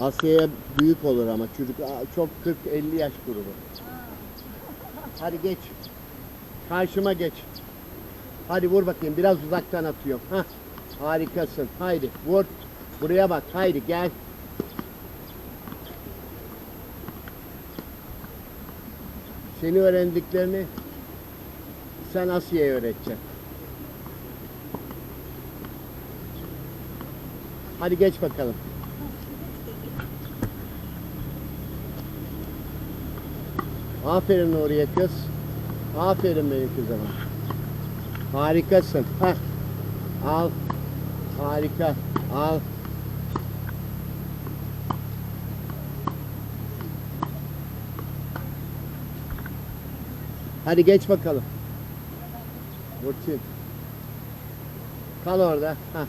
Asya'ya büyük olur ama çocuk çok 40-50 yaş grubu. Hadi geç. Karşıma geç. Hadi vur bakayım biraz uzaktan atıyorum. Hah. Harikasın. Haydi vur. Buraya bak. Haydi gel. Seni öğrendiklerini sen Asya'ya öğreteceksin. Hadi geç bakalım. Aferin oraya kız. Aferin benim kızıma. Harikasın. Hah. Al. Harika. Al. Hadi geç bakalım. Burçin. Kal orada. Hah.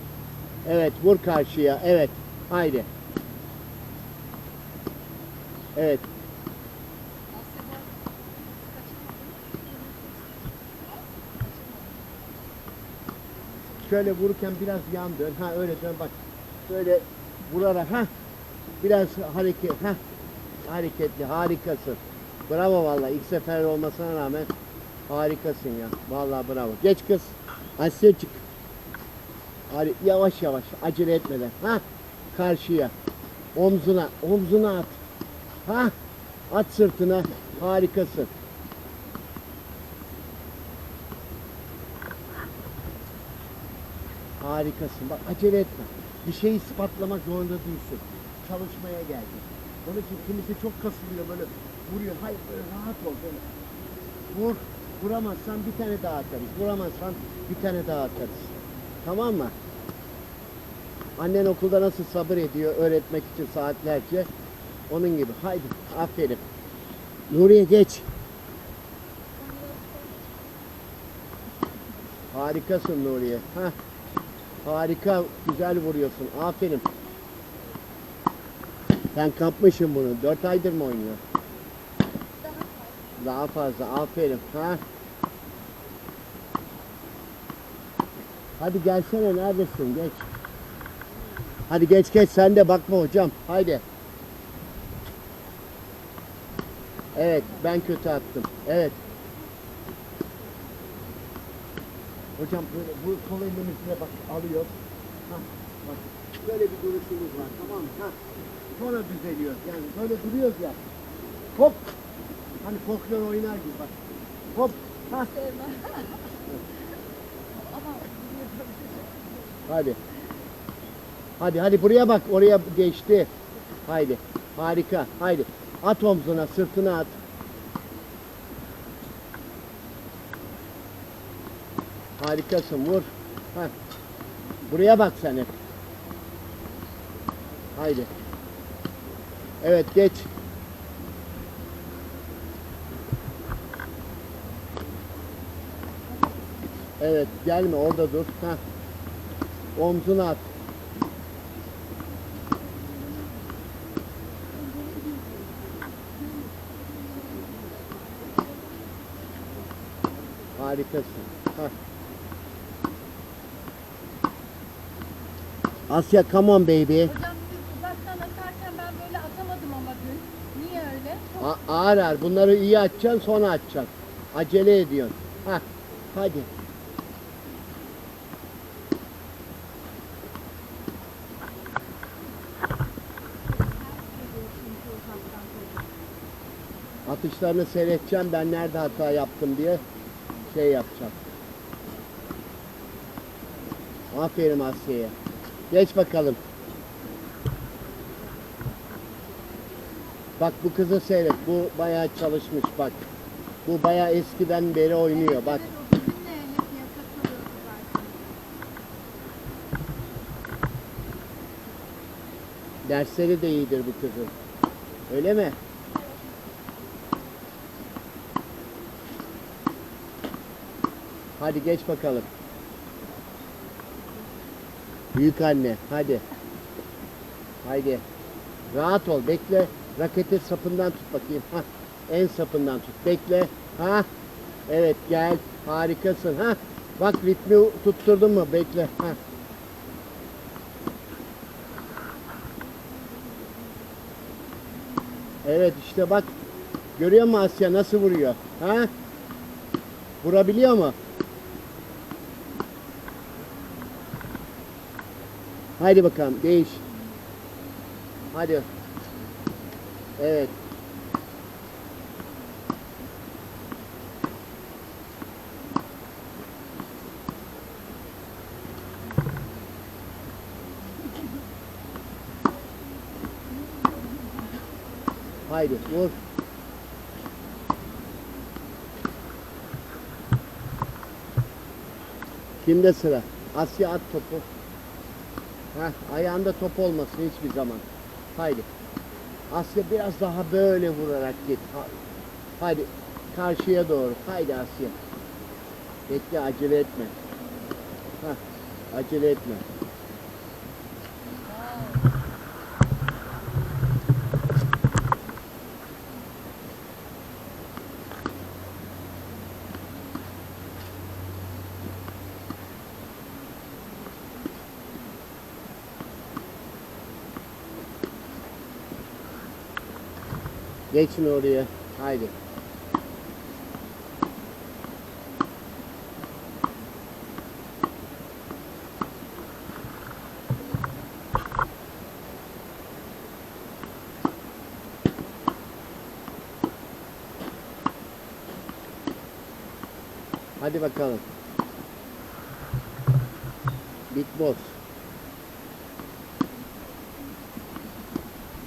Evet vur karşıya. Evet. Haydi. Evet. Şöyle vururken biraz yan dön. Ha öyle dön bak. Böyle vurarak ha. Biraz hareket ha. Hareketli harikasın. Bravo vallahi ilk sefer olmasına rağmen harikasın ya. Vallahi bravo. Geç kız. Asya çık. Hadi yavaş yavaş acele etmeden. Ha karşıya. Omzuna, omzuna at. Ha at sırtına. Harikasın. Harikasın. Bak acele etme. Bir şeyi ispatlamak zorunda değilsin. Çalışmaya geldin. Onun için kimisi çok kasılıyor böyle vuruyor. Hayır böyle rahat ol böyle. Vur. Vuramazsan bir tane daha atarız. Vuramazsan bir tane daha atarız. Tamam mı? Annen okulda nasıl sabır ediyor öğretmek için saatlerce. Onun gibi. Haydi. Aferin. Nuriye geç. Harikasın Nuriye. Hah. Harika, güzel vuruyorsun. Aferin. Ben kapmışım bunu. Dört aydır mı oynuyor? Daha fazla. Aferin. Ha? Hadi gelsene neredesin? Geç. Hadi geç geç sen de bakma hocam. Haydi. Evet ben kötü attım. Evet. Hocam böyle bu sol elimizle bak alıyor. Ha, bak böyle bir duruşumuz var tamam mı? Ha. Sonra düzeliyor. Yani böyle duruyoruz ya. Hop. Hani folklor oynar gibi bak. Hop. Ha. Hadi. Hadi hadi buraya bak oraya geçti. Haydi. Harika. Haydi. At omzuna sırtına at. Harikasın vur. Heh. Buraya bak sen hep. Haydi. Evet geç. Evet gelme orada dur. Heh. Omzuna at. Harikasın. Heh. Asya come on baby. Hocam dün uzaktan atarken ben böyle atamadım ama dün. Niye öyle? Çok A- ağır ağır. Bunları iyi açacaksın sonra açacaksın. Acele ediyorsun. Hah. Hadi. Atışlarını seyredeceğim ben nerede hata yaptım diye şey yapacağım. Aferin Asya'ya. Geç bakalım. Bak bu kızı seyret. Bu bayağı çalışmış bak. Bu bayağı eskiden beri oynuyor. Bak dersleri de iyidir bu kızın. Öyle mi? Hadi geç bakalım. Büyük anne hadi. Haydi. Rahat ol bekle. Raketi sapından tut bakayım. Ha. En sapından tut. Bekle. Ha. Evet gel. Harikasın. Ha. Bak ritmi tutturdun mu? Bekle. Ha. Evet işte bak. Görüyor musun Asya nasıl vuruyor? Ha? Vurabiliyor mu? Haydi bakalım değiş. Hadi. Evet. Haydi vur. Kimde sıra? Asya at topu. Heh, ayağında top olmasın hiçbir zaman. Haydi. Asya biraz daha böyle vurarak git. Ha- Haydi karşıya doğru. Haydi Asya. Bekle acele etme. Heh, acele etme. Geçin oraya. Haydi. Hadi bakalım. Big Boss.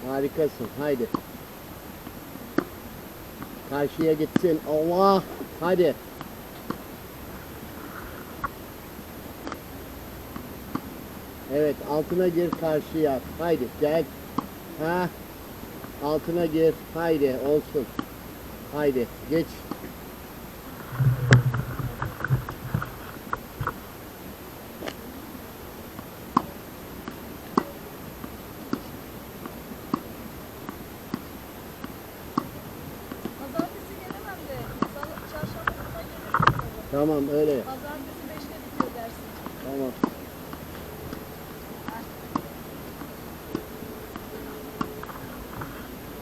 Harikasın. Haydi. Karşıya gitsin. Allah. Hadi. Evet altına gir karşıya. Haydi gel. Ha. Altına gir. Haydi olsun. Haydi geç. Tamam öyle. yap. Pazartesi 5'te bitiyor dersin. Tamam.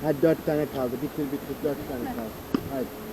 Hadi dört tane kaldı. Bitir bitir dört tane kaldı. Hadi.